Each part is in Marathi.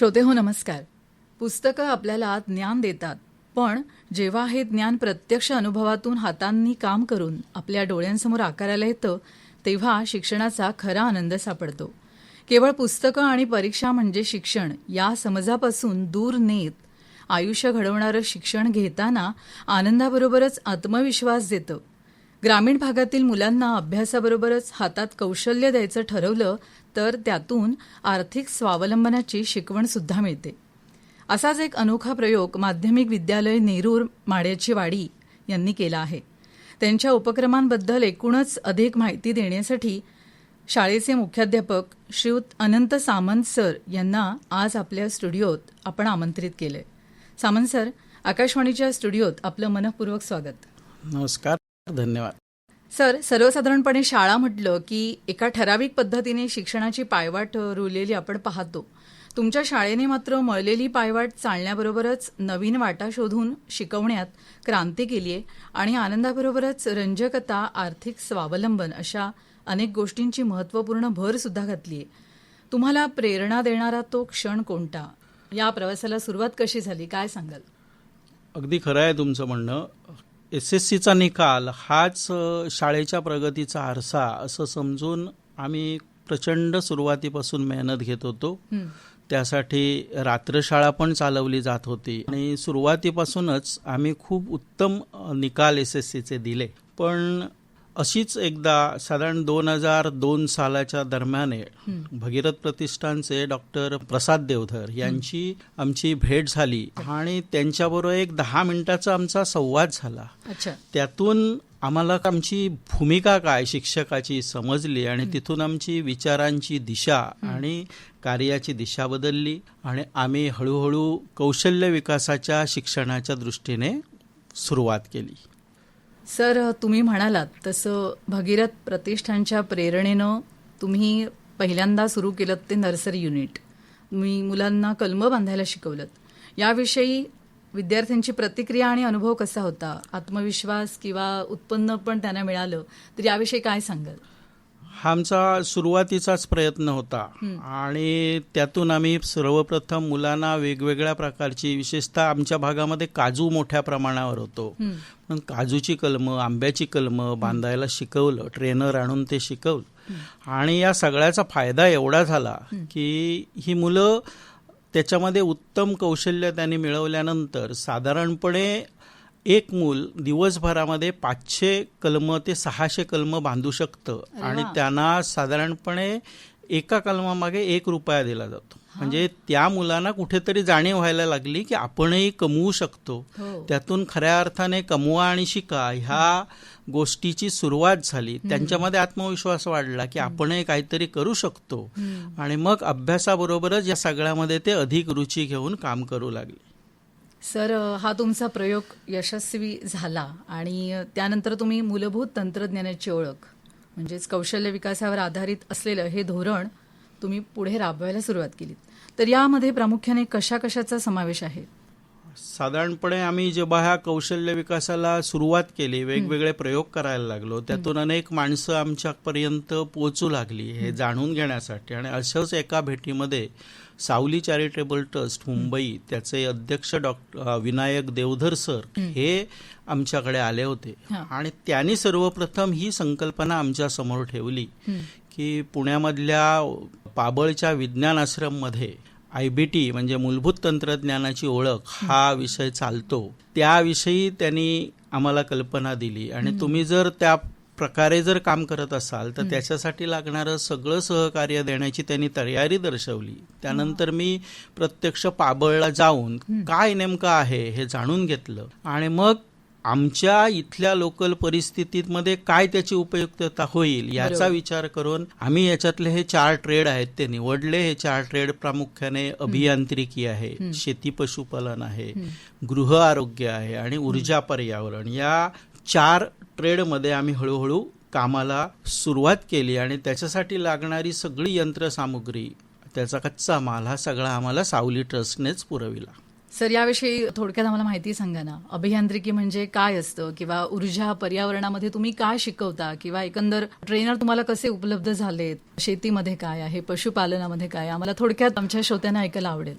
श्रोते हो नमस्कार. पुस्तकं आपल्याला ज्ञान देतात पण जेव्हा हे ज्ञान प्रत्यक्ष अनुभवातून हातांनी काम करून आपल्या डोळ्यांसमोर आकाराला येतं तेव्हा शिक्षणाचा खरा आनंद सापडतो. केवळ पुस्तकं आणि परीक्षा म्हणजे शिक्षण या समजापासून दूर नेत आयुष्य घडवणारं शिक्षण घेताना आनंदाबरोबरच आत्मविश्वास देतं. ग्रामीण भागातील मुलांना अभ्यासाबरोबरच हातात कौशल्य द्यायचं ठरवलं तर त्यातून आर्थिक स्वावलंबनाची शिकवण सुद्धा मिळते. असाच एक अनोखा प्रयोग माध्यमिक विद्यालय नेरूर माड्याची वाडी यांनी केला आहे. त्यांच्या उपक्रमांबद्दल एकूणच अधिक माहिती देण्यासाठी शाळेचे मुख्याध्यापक श्रीयुत अनंत सामंत सर यांना आज आपल्या स्टुडिओत आपण आमंत्रित केले सामंत सर आकाशवाणीच्या स्टुडिओत आपलं मनपूर्वक स्वागत. नमस्कार धन्यवाद. सर सर्वसाधारणपणे शाळा म्हटलं की एका ठराविक पद्धतीने शिक्षणाची पायवाट रुलेली रुळलेली आपण पाहतो. तुमच्या शाळेने मात्र मळलेली पायवाट चालण्याबरोबरच नवीन वाटा शोधून शिकवण्यात क्रांती केली आहे आणि आनंदाबरोबरच रंजकता आर्थिक स्वावलंबन अशा अनेक गोष्टींची महत्त्वपूर्ण भर सुद्धा घातली आहे तुम्हाला प्रेरणा देणारा तो क्षण कोणता? या प्रवासाला सुरुवात कशी झाली? काय सांगाल? अगदी खरं आहे तुमचं म्हणणं. एस एस सीचा निकाल हाच शाळेच्या प्रगतीचा आरसा असं समजून आम्ही प्रचंड सुरुवातीपासून मेहनत घेत होतो. त्यासाठी रात्रशाळा पण चालवली जात होती. आणि सुरुवातीपासूनच आम्ही खूप उत्तम निकाल एस एस सीचे दिले. पण अशीच एकदा साधारण दोन हजार दोन सालाच्या दरम्यान भगीरथ प्रतिष्ठानचे डॉक्टर प्रसाद देवधर यांची आमची भेट झाली आणि त्यांच्याबरोबर एक दहा मिनिटाचा आमचा संवाद झाला. अच्छा. त्यातून आम्हाला आमची भूमिका काय शिक्षकाची समजली आणि तिथून आमची विचारांची दिशा आणि कार्याची दिशा बदलली आणि आम्ही हळूहळू कौशल्य विकासाच्या शिक्षणाच्या दृष्टीने सुरुवात केली. सर तुम्ही म्हणालात तसं भगीरथ प्रतिष्ठानच्या प्रेरणेनं तुम्ही पहिल्यांदा सुरू केलं ते नर्सरी युनिट. तुम्ही मुलांना कलम बांधायला शिकवलं याविषयी विद्यार्थ्यांची प्रतिक्रिया आणि अनुभव कसा होता? आत्मविश्वास किंवा उत्पन्न पण त्यांना मिळालं. तर याविषयी काय सांगाल? आमचा सुरुवातीचाच प्रयत्न होता. आणि त्यातून आम्ही सर्वप्रथम मुलांना वेगवेगळ्या प्रकारची विशेषतः आमच्या भागामध्ये काजू मोठ्या प्रमाणावर होतो. पण काजूची कलमं आंब्याची कलमं बांधायला शिकवलं ट्रेनर आणून ते शिकवलं. आणि या सगळ्याचा फायदा एवढा झाला की ही मुलं त्याच्यामध्ये उत्तम कौशल्य त्यांनी मिळवल्यानंतर साधारणपणे एक मूल दिवसभरामध्ये पाचशे कलमं ते सहाशे कलमं बांधू शकतं. आणि त्यांना साधारणपणे एका कलमामागे एक रुपया दिला जातो. म्हणजे त्या मुलांना कुठेतरी जाणीव व्हायला लागली की आपणही कमवू शकतो. हो. त्यातून खऱ्या अर्थाने कमवा आणि शिका ह्या गोष्टीची सुरुवात झाली. त्यांच्यामध्ये आत्मविश्वास वाढला की आपणही काहीतरी करू शकतो. आणि मग अभ्यासाबरोबरच या सगळ्यामध्ये ते अधिक रुची घेऊन काम करू लागले. सर हा तुमचा प्रयोग यशस्वी झाला आणि त्यानंतर तुम्ही मूलभूत तंत्रज्ञानाची ओळख म्हणजेच कौशल्य विकासावर आधारित असलेलं हे धोरण तुम्ही पुढे राबवायला सुरुवात केली तर यामध्ये प्रामुख्याने कशा कशाचा समावेश आहे? साधारणपणे आम्ही जेव्हा ह्या कौशल्य विकासाला सुरुवात केली वेगवेगळे प्रयोग करायला लागलो त्यातून अनेक माणसं आमच्यापर्यंत पोहोचू लागली हे जाणून घेण्यासाठी. आणि अशाच एका भेटीमध्ये सावली चॅरिटेबल ट्रस्ट मुंबई त्याचे अध्यक्ष डॉक्टर विनायक देवधर सर हे आमच्याकडे आले होते. आणि त्यांनी सर्वप्रथम ही संकल्पना आमच्यासमोर ठेवली की पुण्यामधल्या पाबळच्या विज्ञान आश्रममध्ये आय बी टी म्हणजे मूलभूत तंत्रज्ञानाची ओळख हा. विषय चालतो. त्याविषयी त्यांनी आम्हाला कल्पना दिली. आणि तुम्ही जर त्या प्रकारे जर काम करत असाल तर त्याच्यासाठी लागणारं सगळं सहकार्य देण्याची त्यांनी तयारी दर्शवली. त्यानंतर मी प्रत्यक्ष पाबळला जाऊन काय नेमकं आहे हे जाणून घेतलं. आणि मग आमच्या इथल्या लोकल परिस्थितीमध्ये काय त्याची उपयुक्तता होईल याचा. विचार करून आम्ही याच्यातले हे चार ट्रेड आहेत ते निवडले. हे चार ट्रेड प्रामुख्याने अभियांत्रिकी आहे शेती पशुपालन आहे गृह आरोग्य आहे आणि ऊर्जा पर्यावरण. या चार ट्रेडमध्ये आम्ही हळूहळू कामाला सुरुवात केली आणि त्याच्यासाठी लागणारी सगळी यंत्रसामुग्री त्याचा कच्चा माल हा सगळा आम्हाला सावली ट्रस्टनेच पुरविला. सर याविषयी थोडक्यात आम्हाला माहिती सांगा ना. अभियांत्रिकी म्हणजे काय असतं? किंवा ऊर्जा पर्यावरणामध्ये तुम्ही काय शिकवता? किंवा एकंदर ट्रेनर तुम्हाला कसे उपलब्ध झालेत? शेतीमध्ये काय आहे? पशुपालनामध्ये काय आहे? आम्हाला थोडक्यात आमच्या श्रोत्यांना ऐकायला आवडेल.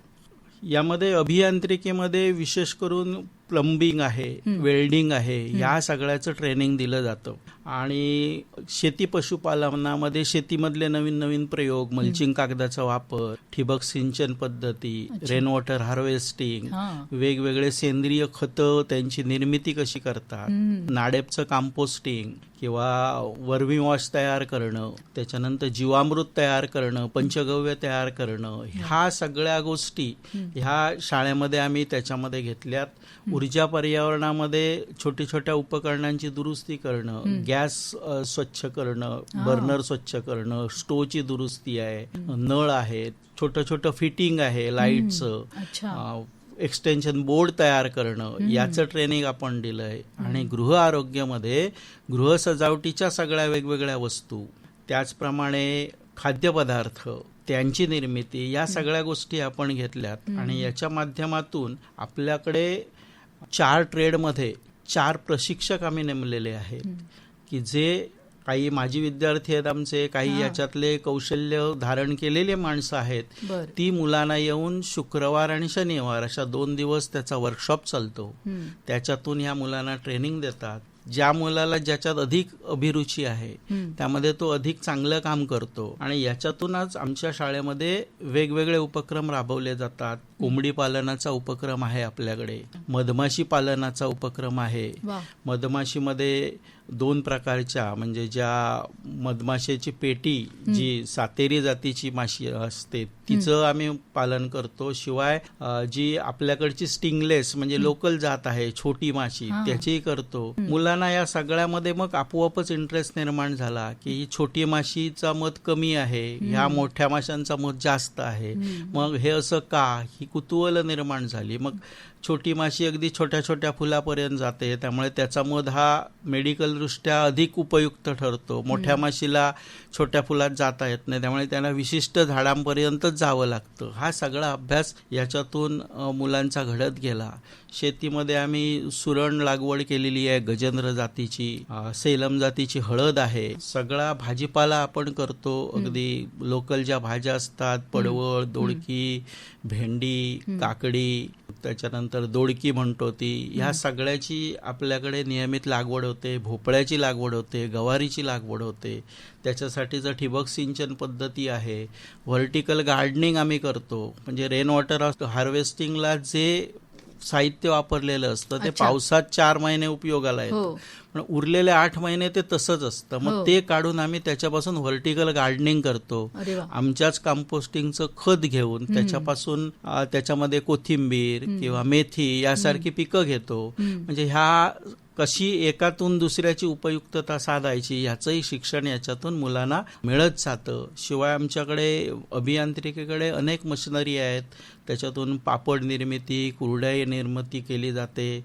यामध्ये अभियांत्रिकीमध्ये विशेष करून प्लंबिंग आहे वेल्डिंग आहे ह्या सगळ्याचं ट्रेनिंग दिलं जातं. आणि शेती पशुपालनामध्ये शेतीमधले नवीन नवीन प्रयोग मल्चिंग कागदाचा वापर ठिबक सिंचन पद्धती रेन वॉटर हार्वेस्टिंग वेगवेगळे सेंद्रिय खतं त्यांची निर्मिती कशी करतात. नाडेपचं कंपोस्टिंग किंवा वर्मी वॉश तयार करणं त्याच्यानंतर जीवामृत तयार करणं पंचगव्य तयार करणं ह्या सगळ्या गोष्टी ह्या शाळेमध्ये आम्ही त्याच्यामध्ये घेतल्यात. ऊर्जा पर्यावरणामध्ये छोट्या छोट्या उपकरणांची दुरुस्ती करणं गॅस स्वच्छ करणं बर्नर स्वच्छ करणं स्टोवची दुरुस्ती आहे नळ आहेत छोटं छोटं फिटिंग आहे लाईटचं. एक्सटेन्शन बोर्ड तयार करणं याचं ट्रेनिंग आपण दिलंय. आणि गृह आरोग्यामध्ये गृह सजावटीच्या सगळ्या वेगवेगळ्या वस्तू त्याचप्रमाणे खाद्यपदार्थ त्यांची निर्मिती या सगळ्या गोष्टी आपण घेतल्यात. आणि याच्या माध्यमातून आपल्याकडे चार ट्रेडमध्ये चार प्रशिक्षक आम्ही नेमलेले आहेत. की जे काही माजी विद्यार्थी आहेत आमचे काही. याच्यातले कौशल्य धारण केलेले माणसं आहेत. ती मुलांना येऊन शुक्रवार आणि शनिवार अशा दोन दिवस त्याचा वर्कशॉप चालतो. त्याच्यातून या मुलांना ट्रेनिंग देतात. ज्या मुलाला ज्याच्यात अधिक अभिरुची आहे. त्यामध्ये तो अधिक चांगलं काम करतो. आणि याच्यातूनच आमच्या शाळेमध्ये वेगवेगळे उपक्रम राबवले जातात. कोंबडी पालनाचा उपक्रम आहे आपल्याकडे. मधमाशी पालनाचा उपक्रम आहे. मधमाशीमध्ये दोन प्रकारच्या म्हणजे ज्या मधमाशीची पेटी जी सातेरी जातीची माशी असते तिचं आम्ही पालन करतो. शिवाय जी आपल्याकडची स्टिंगलेस म्हणजे लोकल जात आहे छोटी माशी. त्याचीही करतो. मुलांना या सगळ्यामध्ये मग आपोआपच इंटरेस्ट निर्माण झाला की ही छोटी माशीचा मत कमी आहे ह्या मोठ्या माशांचा मत जास्त आहे. मग हे असं का? ही कुतूहल निर्माण झाली. मग छोटी माशी अगदी छोट्या छोट्या फुलापर्यंत जाते. त्यामुळे त्याचा मध हा मेडिकल दृष्ट्या अधिक उपयुक्त ठरतो. मोठ्या माशीला छोट्या फुलात जाता येत नाही. त्यामुळे त्यांना विशिष्ट झाडांपर्यंतच जावं लागतं. हा सगळा अभ्यास याच्यातून मुलांचा घडत गेला. शेतीमध्ये आम्ही सुरण लागवड केलेली आहे गजेंद्र जातीची सेलम जातीची हळद आहे. सगळा भाजीपाला आपण करतो. अगदी लोकल ज्या भाज्या असतात पडवळ दोडकी भेंडी काकडी त्याच्यानंतर दोडकी म्हणतो ती ह्या सगळ्याची आपल्याकडे नियमित लागवड होते भोपळ्याची लागवड होते गवारीची लागवड होते. त्याच्यासाठीचं ठिबक सिंचन पद्धती आहे व्हर्टिकल गार्डनिंग आम्ही करतो. म्हणजे रेन वॉटर हार्वेस्टिंगला जे साहित्य वापरलेलं असतं ते. पावसात चार महिने उपयोगाला येतं. हो. पण उरलेले आठ महिने ते तसंच असतं. हो. मग ते काढून आम्ही त्याच्यापासून व्हर्टिकल गार्डनिंग करतो. आमच्याच कंपोस्टिंगचं खत घेऊन त्याच्यापासून त्याच्यामध्ये कोथिंबीर किंवा मेथी यासारखी पिकं घेतो. म्हणजे ह्या कशी एकातून दुसऱ्याची उपयुक्तता साधायची याचंही शिक्षण याच्यातून मुलांना मिळत जातं. शिवाय आमच्याकडे अभियांत्रिकीकडे अनेक मशिनरी आहेत. त्याच्यातून पापड निर्मिती कुरड्या निर्मिती केली जाते.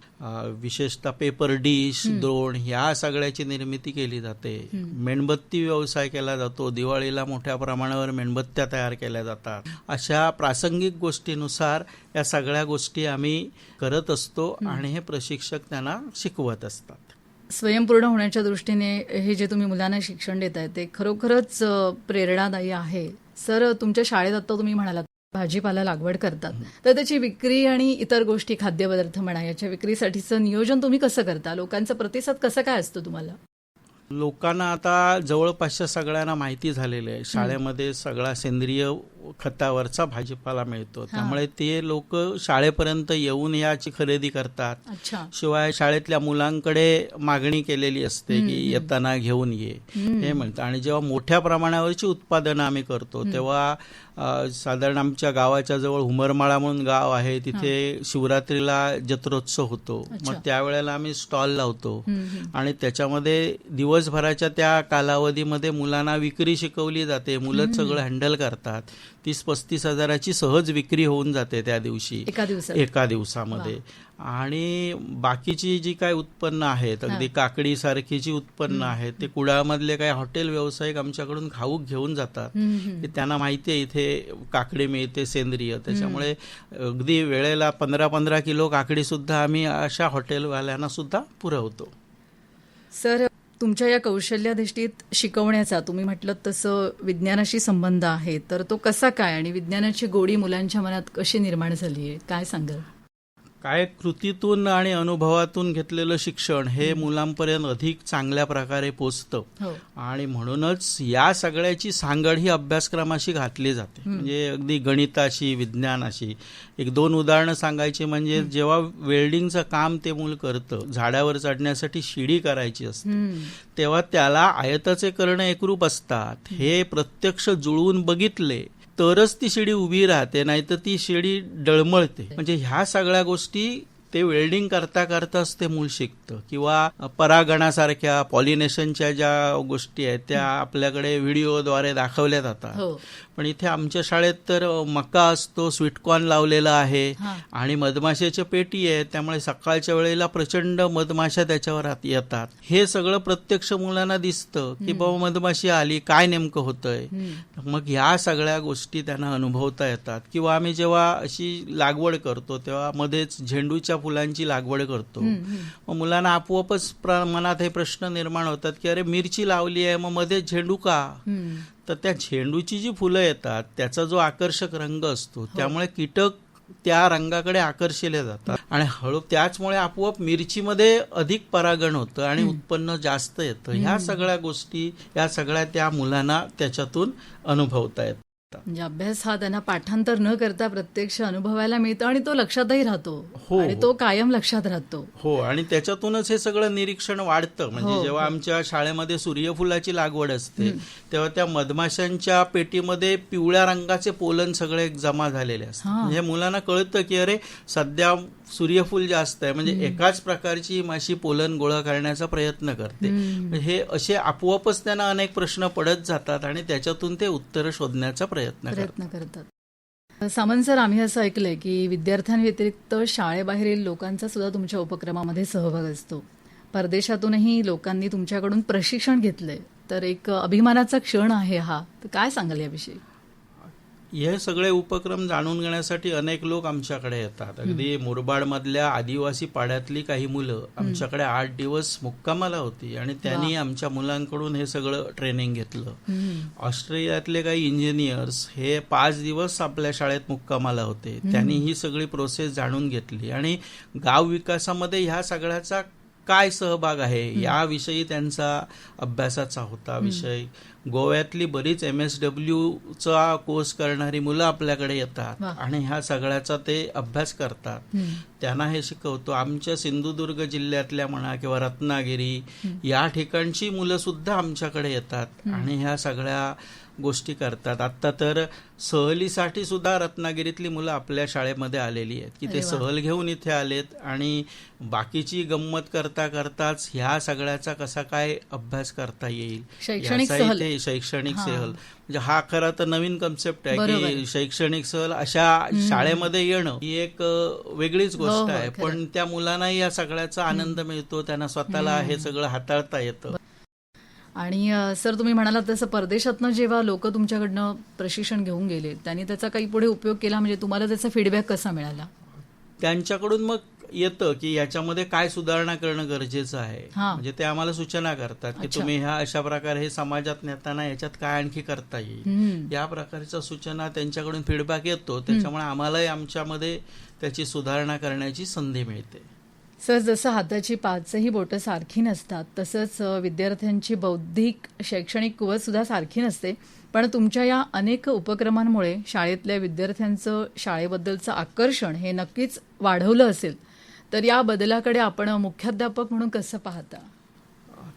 विशेषतः पेपर डिश द्रोण ह्या सगळ्याची निर्मिती केली जाते. मेणबत्ती व्यवसाय केला जातो. दिवाळीला मोठ्या प्रमाणावर मेणबत्त्या तयार केल्या जातात. अशा प्रासंगिक गोष्टीनुसार या सगळ्या गोष्टी आम्ही करत असतो आणि हे प्रशिक्षक त्यांना शिकवत असतात. स्वयंपूर्ण होण्याच्या दृष्टीने हे जे तुम्ही मुलांना शिक्षण देताय ते खरोखरच प्रेरणादायी आहे. सर तुमच्या शाळेत आता तुम्ही म्हणालात भाजीपाला लागवड करतात. तर त्याची विक्री आणि इतर गोष्टी खाद्यपदार्थ म्हणा याच्या विक्रीसाठीचं नियोजन तुम्ही कसं करता? लोकांचा प्रतिसाद कसा काय असतो तुम्हाला? लोकांना आता जवळपासच्या सगळ्यांना माहिती झालेलं आहे. शाळेमध्ये सगळा सेंद्रिय खतावरचा भाजीपाला मिळतो. त्यामुळे ते लोक शाळेपर्यंत येऊन याची खरेदी करतात. शिवाय शाळेतल्या मुलांकडे मागणी केलेली असते की येताना घेऊन ये. हे म्हणतं आणि जेव्हा मोठ्या प्रमाणावरची उत्पादनं आम्ही करतो तेव्हा साधारण आमच्या गावाच्या जवळ हुमरमाळा म्हणून गाव आहे. तिथे शिवरात्रीला जत्रोत्सव होतो. मग त्यावेळेला आम्ही स्टॉल लावतो. आणि त्याच्यामध्ये दिवसभराच्या त्या कालावधीमध्ये मुलांना विक्री शिकवली जाते. मुलंच सगळं हँडल करतात. तीस पस्तीस हजाराची सहज विक्री होऊन जाते त्या दिवशी. एका एका दिवसामध्ये. आणि बाकीची जी काय उत्पन्न आहेत अगदी काकडी सारखी जी उत्पन्न आहेत ते कुडाळमधले काही हॉटेल व्यावसायिक आमच्याकडून खाऊक घेऊन जातात. की त्यांना माहिती आहे इथे काकडी मिळते सेंद्रिय. त्याच्यामुळे अगदी वेळेला पंधरा पंधरा किलो काकडी सुद्धा आम्ही अशा हॉटेलवाल्यांना सुद्धा पुरवतो. सर तुमच्या या कौशल्याधिष्ठित शिकवण्याचा तुम्ही म्हटलं तसं विज्ञानाशी संबंध आहे तर तो कसा काय आणि विज्ञानाची गोडी मुलांच्या मनात कशी निर्माण झाली आहे काय सांगाल? काय कृतीतून आणि अनुभवातून घेतलेलं शिक्षण हे मुलांपर्यंत अधिक चांगल्या प्रकारे पोचतं. हो. आणि म्हणूनच या सगळ्याची सांगड ही अभ्यासक्रमाशी घातली जाते. म्हणजे अगदी गणिताशी विज्ञानाशी. एक दोन उदाहरणं सांगायची म्हणजे जेव्हा वेल्डिंगचं काम ते मूल करतं झाडावर चढण्यासाठी शिडी करायची असते. तेव्हा त्याला आयताचे कर्ण एकरूप असतात. हे प्रत्यक्ष जुळवून बघितले तरच ती शिडी उभी राहते नाहीतर ती शिडी डळमळते. म्हणजे ह्या सगळ्या गोष्टी ते वेल्डिंग करता करताच ते मूळ शिकतं. किंवा परागणासारख्या पॉलिनेशनच्या ज्या गोष्टी आहेत त्या आपल्याकडे व्हिडिओद्वारे दाखवल्या जातात. हो. पण इथे आमच्या शाळेत तर मका असतो स्वीटकॉर्न लावलेला आहे. आणि मधमाशाची पेटी आहे त्यामुळे सकाळच्या वेळेला प्रचंड मधमाशा त्याच्यावर येतात. हे सगळं प्रत्यक्ष मुलांना दिसतं की बाबा मधमाशी आली काय नेमकं होतंय. मग ह्या सगळ्या गोष्टी त्यांना अनुभवता येतात. किंवा आम्ही जेव्हा अशी लागवड करतो तेव्हा मध्येच झेंडूच्या फुलांची लागवड करतो. मग मुलांना आपोआपच मनात हे प्रश्न निर्माण होतात की अरे मिरची लावली आहे मग मध्ये झेंडू का. तर त्या झेंडूची जी फुलं येतात त्याचा जो आकर्षक रंग असतो त्यामुळे कीटक त्या रंगाकडे आकर्षिले जातात. आणि हळू त्याचमुळे आपोआप मिरचीमध्ये अधिक परागण होतं आणि उत्पन्न जास्त येतं. ह्या सगळ्या गोष्टी या सगळ्या त्या मुलांना त्याच्यातून अनुभवता येतात. म्हणजे अभ्यास हा त्यांना पाठांतर न करता प्रत्यक्ष अनुभवायला मिळतो आणि तो लक्षातही राहतो. हो. आणि तो कायम लक्षात राहतो. हो आणि त्याच्यातूनच हे सगळं निरीक्षण वाढतं. म्हणजे हो, जेव्हा आमच्या शाळेमध्ये सूर्यफुलाची लागवड असते तेव्हा त्या मधमाशांच्या पेटीमध्ये पिवळ्या रंगाचे पोलन सगळे जमा झालेले असतात. हा. म्हणजे मुलांना कळतं की अरे सध्या सूर्यफूल जास्त आहे. म्हणजे एकाच प्रकारची ही माशी पोलन गोळा करण्याचा प्रयत्न करते. हे असे आपोआपच त्यांना अनेक प्रश्न पडत जातात आणि त्याच्यातून ते उत्तर शोधण्याचा प्रयत्न प्रयत्न करतात. सामंत सर आम्ही असं ऐकलंय की विद्यार्थ्यांव्यतिरिक्त शाळेबाहेरील लोकांचा सुद्धा तुमच्या उपक्रमामध्ये सहभाग असतो. परदेशातूनही लोकांनी तुमच्याकडून प्रशिक्षण घेतलंय. तर एक अभिमानाचा क्षण आहे हा. तर काय सांगाल याविषयी? हे सगळे उपक्रम जाणून घेण्यासाठी अनेक लोक आमच्याकडे येतात. अगदी मुरबाड मधल्या आदिवासी पाड्यातली काही मुलं आमच्याकडे आठ दिवस मुक्कामाला होती आणि त्यांनी आमच्या मुलांकडून हे सगळं ट्रेनिंग घेतलं. ऑस्ट्रेलियातले काही इंजिनियर्स हे पाच दिवस आपल्या शाळेत मुक्कामाला होते. त्यांनी ही सगळी प्रोसेस जाणून घेतली. आणि गाव विकासामध्ये ह्या सगळ्याचा काय सहभाग आहे याविषयी त्यांचा अभ्यासाचा होता विषय. गोव्यातली बरीच एम एस चा कोर्स करणारी मुलं आपल्याकडे येतात. आणि ह्या सगळ्याचा ते अभ्यास करतात. त्यांना हे शिकवतो. आमच्या सिंधुदुर्ग जिल्ह्यातल्या म्हणा किंवा रत्नागिरी या ठिकाणची मुलं सुद्धा आमच्याकडे येतात आणि ह्या सगळ्या गोष्टी करतात. आता तर सहलीसाठी सुद्धा रत्नागिरीतली मुलं आपल्या शाळेमध्ये आलेली आहेत. की ते. सहल घेऊन इथे आलेत आणि बाकीची गंमत करता करताच ह्या सगळ्याचा कसा काय अभ्यास करता येईल? शैक्षणिक शैक्षणिक. सहल. म्हणजे हा खरा तर नवीन कन्सेप्ट आहे. की शैक्षणिक सहल अशा शाळेमध्ये येणं ही एक वेगळीच हो, गोष्ट हो, आहे. पण त्या मुलांनाही या सगळ्याचा आनंद मिळतो त्यांना स्वतःला हे सगळं हाताळता येतं. आणि सर तुम्ही म्हणालात तसं परदेशातनं जेव्हा लोक तुमच्याकडनं प्रशिक्षण घेऊन गेले त्यांनी त्याचा काही पुढे उपयोग केला? म्हणजे तुम्हाला त्याचा फीडबॅक कसा मिळाला? त्यांच्याकडून मग येतं की याच्यामध्ये काय सुधारणा करणं गरजेचं आहे. म्हणजे ते आम्हाला सूचना करतात की. तुम्ही ह्या अशा प्रकारे हे समाजात नेताना याच्यात काय आणखी करता येईल. या प्रकारच्या सूचना त्यांच्याकडून फीडबॅक येतो. त्याच्यामुळे आम्हालाही आमच्यामध्ये त्याची सुधारणा करण्याची संधी मिळते. सर जसं हाताची पाचही बोटं सारखी नसतात तसंच विद्यार्थ्यांची बौद्धिक शैक्षणिक कुवत सुद्धा सारखी नसते. पण तुमच्या या अनेक उपक्रमांमुळे शाळेतल्या विद्यार्थ्यांचं शाळेबद्दलचं आकर्षण हे नक्कीच वाढवलं असेल. तर या बदलाकडे आपण मुख्याध्यापक म्हणून कसं पाहता?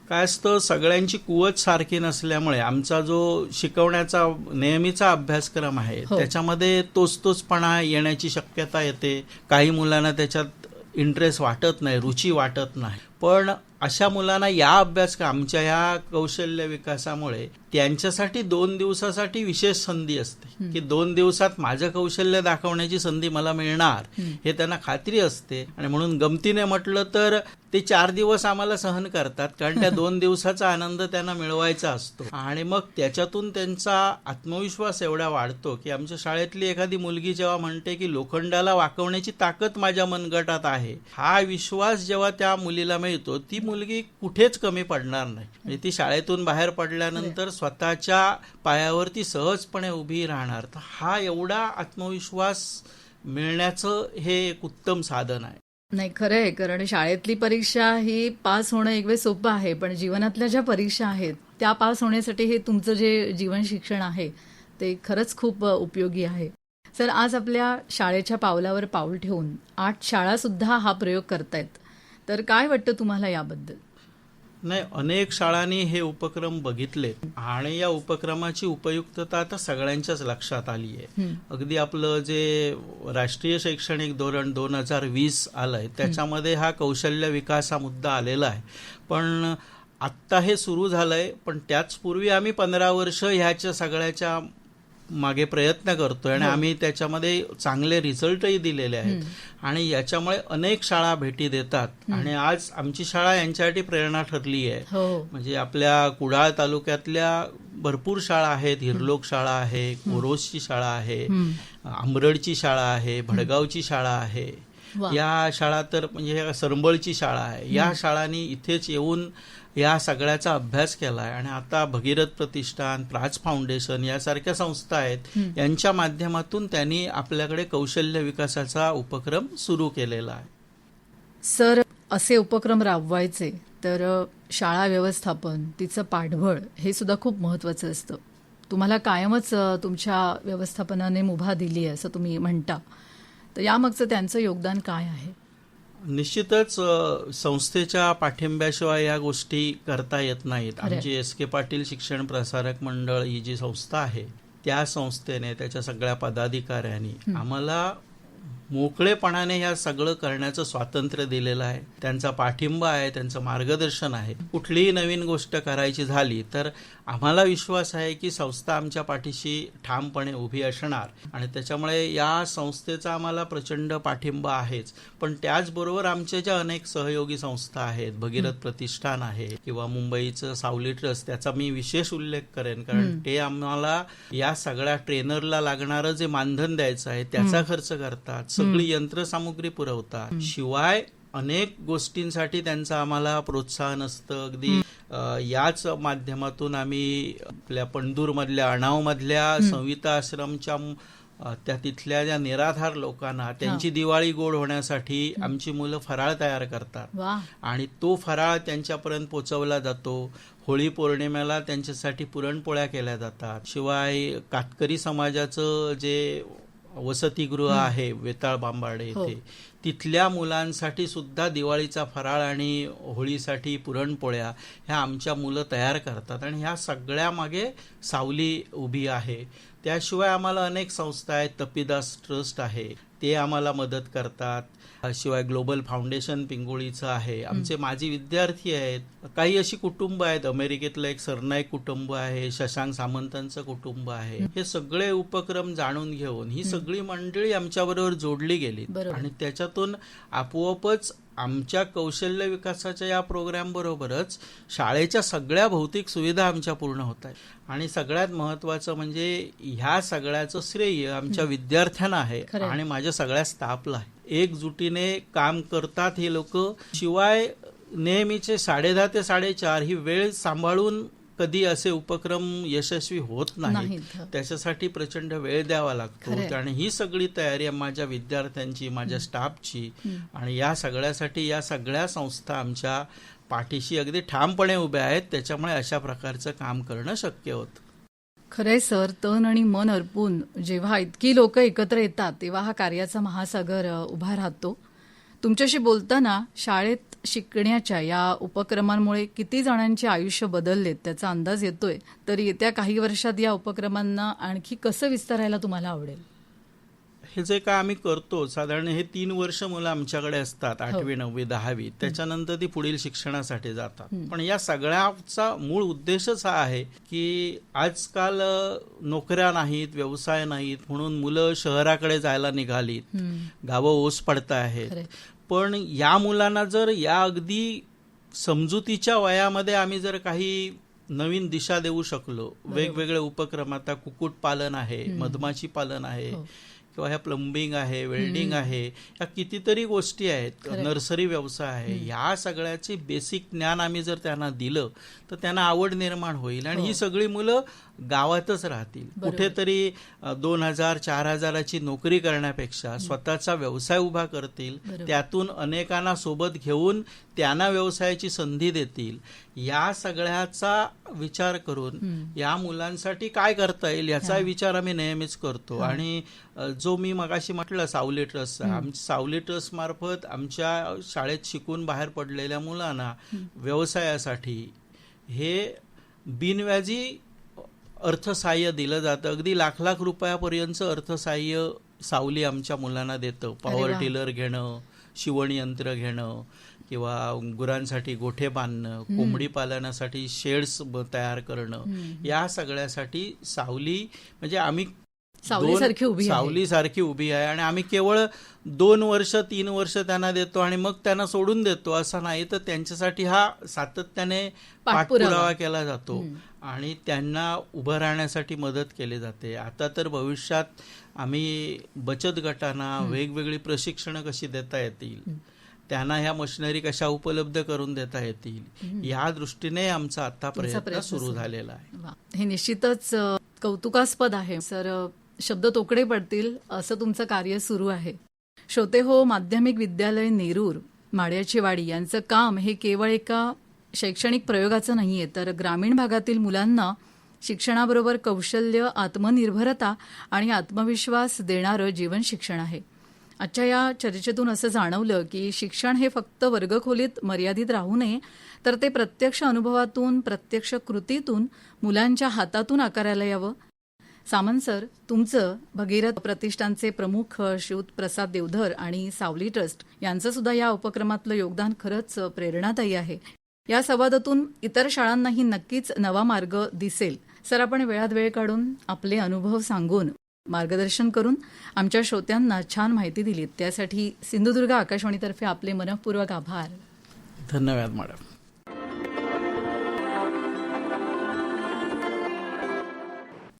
काय असतं सगळ्यांची कुवत सारखी नसल्यामुळे आमचा जो शिकवण्याचा नेहमीचा अभ्यासक्रम आहे हो. त्याच्यामध्ये तोच तोचपणा येण्याची शक्यता येते. काही मुलांना त्याच्यात इंटरेस्ट वाटत नाही रुची वाटत नाही. पण अशा मुलांना या अभ्यास आमच्या या कौशल्य विकासामुळे त्यांच्यासाठी दोन दिवसासाठी विशेष संधी असते. की दोन दिवसात माझं कौशल्य दाखवण्याची संधी मला मिळणार हे त्यांना खात्री असते. आणि म्हणून गमतीने म्हटलं तर ते चार दिवस आम्हाला सहन करतात कारण त्या दोन दिवसाचा आनंद त्यांना मिळवायचा असतो. आणि मग त्याच्यातून त्यांचा आत्मविश्वास एवढा वाढतो की आमच्या शाळेतली एखादी मुलगी जेव्हा म्हणते की लोखंडाला वाकवण्याची ताकद माझ्या मनगटात आहे हा विश्वास जेव्हा त्या मुलीला मिळतो ती मुलगी कुठेच कमी पडणार नाही. म्हणजे ती शाळेतून बाहेर पडल्यानंतर स्वतःच्या पायावरती सहजपणे उभी राहणार. तर हा एवढा आत्मविश्वास मिळण्याचं हे एक उत्तम साधन आहे. नाही खरं आहे कारण शाळेतली परीक्षा ही पास होणं एक वेळ सोपं आहे पण जीवनातल्या ज्या परीक्षा आहेत त्या पास होण्यासाठी हे तुमचं जे जीवन शिक्षण आहे ते खरंच खूप उपयोगी आहे. सर आज आपल्या शाळेच्या पावलावर पाऊल ठेवून आठ शाळा सुद्धा हा प्रयोग करतायत. तर काय वाटतं तुम्हाला याबद्दल? नाही अनेक शाळांनी हे उपक्रम बघितले आणि या उपक्रमाची उपयुक्तता आता सगळ्यांच्याच लक्षात आली आहे. अगदी आपलं जे राष्ट्रीय शैक्षणिक धोरण दोन हजार वीस आलंय त्याच्यामध्ये हा कौशल्य विकास हा मुद्दा आलेला आहे. पण आत्ता हे सुरू झालंय पण त्याच पूर्वी आम्ही पंधरा वर्ष ह्याच्या सगळ्याच्या मागे प्रयत्न करतोय आणि आम्ही त्याच्यामध्ये चांगले रिझल्टही दिलेले आहेत. आणि याच्यामुळे अनेक शाळा भेटी देतात. आणि आज आमची शाळा यांच्यासाठी प्रेरणा ठरली आहे. हो. म्हणजे आपल्या कुडाळ तालुक्यातल्या भरपूर शाळा आहेत. हिरलोक शाळा आहे कोरोसची शाळा आहे हं. आंबरडची शाळा आहे भडगावची शाळा आहे. या शाळा तर म्हणजे सरंबळची शाळा आहे. या शाळांनी इथेच येऊन या सगळ्याचा अभ्यास केलाय आणि आता भगीरथ प्रतिष्ठान प्राच फाउंडेशन यासारख्या संस्था आहेत यांच्या माध्यमातून त्यांनी आपल्याकडे कौशल्य विकासाचा उपक्रम सुरू केलेला आहे. सर असे उपक्रम राबवायचे तर शाळा व्यवस्थापन तिचं पाठबळ हे सुद्धा खूप महत्वाचं असतं. तुम्हाला कायमच तुमच्या व्यवस्थापनाने मुभा दिली आहे असं तुम्ही म्हणता. तर यामागचं त्यांचं योगदान काय आहे? निश्चितच संस्थेच्या पाठिंब्याशिवाय या गोष्टी करता येत नाहीत. आमची एस के पाटील शिक्षण प्रसारक मंडळ ही जी संस्था आहे त्या संस्थेने त्याच्या सगळ्या पदाधिकाऱ्यांनी आम्हाला मोकळेपणाने ह्या सगळं करण्याचं स्वातंत्र्य दिलेलं आहे. त्यांचा पाठिंबा आहे त्यांचं मार्गदर्शन आहे. कुठलीही नवीन गोष्ट करायची झाली तर आम्हाला विश्वास आहे की संस्था आमच्या पाठीशी ठामपणे उभी असणार आणि त्याच्यामुळे या संस्थेचा आम्हाला प्रचंड पाठिंबा आहेच. पण त्याचबरोबर आमच्या ज्या अनेक सहयोगी संस्था आहेत भगीरथ प्रतिष्ठान आहे किंवा मुंबईचं सावली ट्रस्ट त्याचा मी विशेष उल्लेख करेन. कारण ते आम्हाला या सगळ्या ट्रेनरला लागणारं जे मानधन द्यायचं आहे त्याचा खर्च करतात. सगळी यंत्रसामुग्री पुरवतात. शिवाय अनेक गोष्टींसाठी त्यांचं आम्हाला प्रोत्साहन असतं. अगदी याच माध्यमातून आम्ही आपल्या पणदूर मधल्या अणाव मधल्या संविता आश्रमच्या त्या तिथल्या ज्या निराधार लोकांना त्यांची दिवाळी गोड होण्यासाठी आमची मुलं फराळ तयार करतात. आणि तो फराळ त्यांच्यापर्यंत पोचवला जातो. होळी पौर्णिमेला त्यांच्यासाठी पुरणपोळ्या केल्या जातात. शिवाय कातकरी समाजाचं जे वसतिगृह आहे वेताळ बांबाडे हो. येथे तिथल्या मुलांसाठी सुद्धा दिवाळीचा फराळ आणि होळीसाठी पुरणपोळ्या ह्या आमच्या मुलं तयार करतात आणि ह्या सगळ्या मागे सावली उभी आहे. त्याशिवाय आम्हाला अनेक संस्था आहेत तपिदास ट्रस्ट आहे ते आम्हाला मदत करतात. शिवाय ग्लोबल फाउंडेशन पिंगोळीचं आहे. आमचे माजी विद्यार्थी आहेत. काही अशी कुटुंब आहेत. अमेरिकेतलं एक सरनाईक कुटुंब आहे. शशांक सामंतांचं कुटुंब आहे. हे सगळे उपक्रम जाणून घेऊन ही सगळी मंडळी आमच्याबरोबर जोडली गेली. आणि त्याच्यातून आपोआपच आमच्या कौशल्य विकासाच्या या प्रोग्राम बरोबरच शाळेच्या सगळ्या भौतिक सुविधा आमच्या पूर्ण होत आहेत. आणि सगळ्यात महत्वाचं म्हणजे ह्या सगळ्याचं श्रेय आमच्या विद्यार्थ्यांना आहे. आणि माझ्या सगळ्या स्टाफला आहे. एकजुटीने काम करतात हे लोक. शिवाय नेहमीचे साडेदहा ते साडेचार ही वेळ सांभाळून कधी असे उपक्रम यशस्वी होत नाही नाहीत. त्याच्यासाठी प्रचंड वेळ द्यावा लागतो. आणि ही सगळी तयारी माझ्या विद्यार्थ्यांची माझ्या स्टाफची आणि या सगळ्यासाठी या सगळ्या संस्था आमच्या पाठीशी अगदी ठामपणे उभ्या आहेत. त्याच्यामुळे अशा प्रकारचं काम करणं शक्य होतं. खरंय सर तन आणि मन अर्पून जेव्हा इतकी लोक एकत्र येतात तेव्हा हा कार्याचा महासागर उभा राहतो. तुमच्याशी बोलताना शाळेत शिकण्याच्या या उपक्रमांमुळे किती जणांचे आयुष्य बदललेत त्याचा अंदाज येतोय. तर येत्या काही वर्षात या उपक्रमांना आणखी कसं विस्तारायला तुम्हाला आवडेल? हे जे काय आम्ही करतो साधारण हे तीन वर्ष मुलं आमच्याकडे असतात आठवी नववी दहावी. त्याच्यानंतर ती पुढील शिक्षणासाठी जातात. पण या सगळ्याचा मूळ उद्देशच हा आहे की आजकाल नोकऱ्या नाहीत व्यवसाय नाहीत म्हणून मुलं शहराकडे जायला निघालीत. गावं ओस पडत आहेत. पण या मुलांना जर या अगदी समजुतीच्या वयामध्ये आम्ही जर काही नवीन दिशा देऊ शकलो वेगवेगळे उपक्रम आता कुक्कुटपालन आहे मधमाशी पालन आहे हो. किंवा ह्या प्लंबिंग आहे वेल्डिंग आहे या कितीतरी गोष्टी आहेत. नर्सरी व्यवसाय आहे. ह्या सगळ्याचे बेसिक ज्ञान आम्ही जर त्यांना दिलं तर त्यांना आवड निर्माण होईल. आणि हो. ही सगळी मुलं गावातच राहतील. कुठेतरी दोन हजार चार हजाराची नोकरी करण्यापेक्षा स्वतःचा व्यवसाय उभा करतील. त्यातून अनेकांना सोबत घेऊन त्यांना व्यवसायाची संधी देतील या सगळ्याचा विचार करून. या मुलांसाठी काय करता येईल याचा. विचार आम्ही नेहमीच करतो. आणि जो मी मगाशी म्हटलं सावली ट्रस्ट आम सावली ट्रस्ट मार्फत आमच्या शाळेत शिकून बाहेर पडलेल्या मुलांना व्यवसायासाठी हे बिनव्याजी अर्थसहाय्य दिलं जातं अगदी लाख लाख रुपयापर्यंतचं अर्थसहाय्य सावली आमच्या मुलांना देतं पॉवर. टिलर घेणं शिवण यंत्र घेणं किंवा गुरांसाठी गोठे बांधणं कोंबडी पालनासाठी शेड्स तयार करणं. या सगळ्यासाठी सावली म्हणजे आम्ही सावलीसारखी उभी आहे. सावली सारखी उभी आहे आणि आम्ही केवळ दोन वर्ष तीन वर्ष त्यांना देतो आणि मग त्यांना सोडून देतो असं नाही तर त्यांच्यासाठी हा सातत्याने पाठपुरावा. केला जातो. आणि त्यांना उभं राहण्यासाठी मदत केली जाते आता तर भविष्यात आम्ही बचत गटांना वेगवेगळी प्रशिक्षणं कशी देता येतील त्यांना ह्या मशिनरी कशा उपलब्ध करून देता येतील या दृष्टीने आमचा आता प्रयत्न सुरू. झालेला आहे. हे निश्चितच कौतुकास्पद आहे सर शब्द तोकडे पडतील असं तुमचं कार्य सुरू आहे. श्रोते हो माध्यमिक विद्यालय नेरूर माड्याची वाडी यांचं काम हे केवळ एका शैक्षणिक प्रयोगाचं नाही आहे तर ग्रामीण भागातील मुलांना शिक्षणाबरोबर कौशल्य आत्मनिर्भरता आणि आत्मविश्वास देणारं जीवन शिक्षण आहे. आजच्या या चर्चेतून असं जाणवलं की शिक्षण हे फक्त वर्गखोलीत मर्यादित राहू नये तर ते प्रत्यक्ष अनुभवातून प्रत्यक्ष कृतीतून मुलांच्या हातातून आकारायला यावं सामंत सर तुमचं भगीरथ प्रतिष्ठानचे प्रमुख श्रीयुत प्रसाद देवधर आणि सावली ट्रस्ट यांचं सुद्धा या उपक्रमातलं योगदान खरंच प्रेरणादायी आहे. या संवादातून इतर शाळांनाही नक्कीच नवा मार्ग दिसेल. सर आपण वेळात वेळ काढून आपले अनुभव सांगून मार्गदर्शन करून आमच्या श्रोत्यांना छान माहिती दिलीत. त्यासाठी सिंधुदुर्ग आकाशवाणीतर्फे आपले मनपूर्वक आभार. धन्यवाद मॅडम.